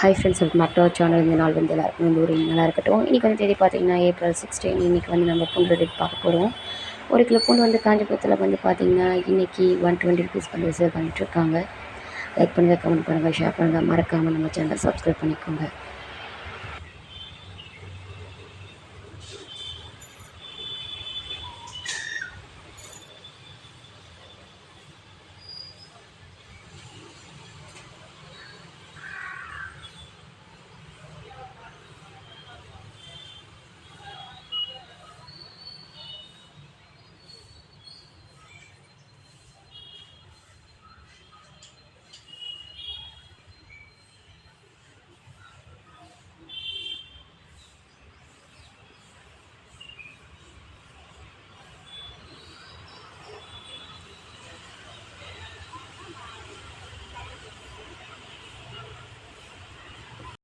Hi friends welcome back to our channel இந்த நாள் வந்து எல்லாருக்கும் வந்து ஒரு நல்லா இருக்கட்டும். இன்றைக்கி வந்து தேதி பார்த்தீங்கன்னா ஏப்ரல் சிக்ஸ்டீன் இன்றைக்கி வந்து நம்ம பூண்டு ரேட் பார்க்க போகிறோம் ஒரு கிலோ பூண்டு வந்து காஞ்சிபுரத்தில் வந்து பார்த்திங்கன்னா இன்றைக்கி ஒன் டுவெண்ட்டி ருபீஸ் வந்து சேல் பண்ணிகிட்ருக்காங்க லைக் பண்ணுங்கள் கமெண்ட் பண்ணுங்கள் ஷேர் பண்ணுங்கள் மறக்காமல் நம்ம சேனலை சப்ஸ்கிரைப் பண்ணிக்கோங்க.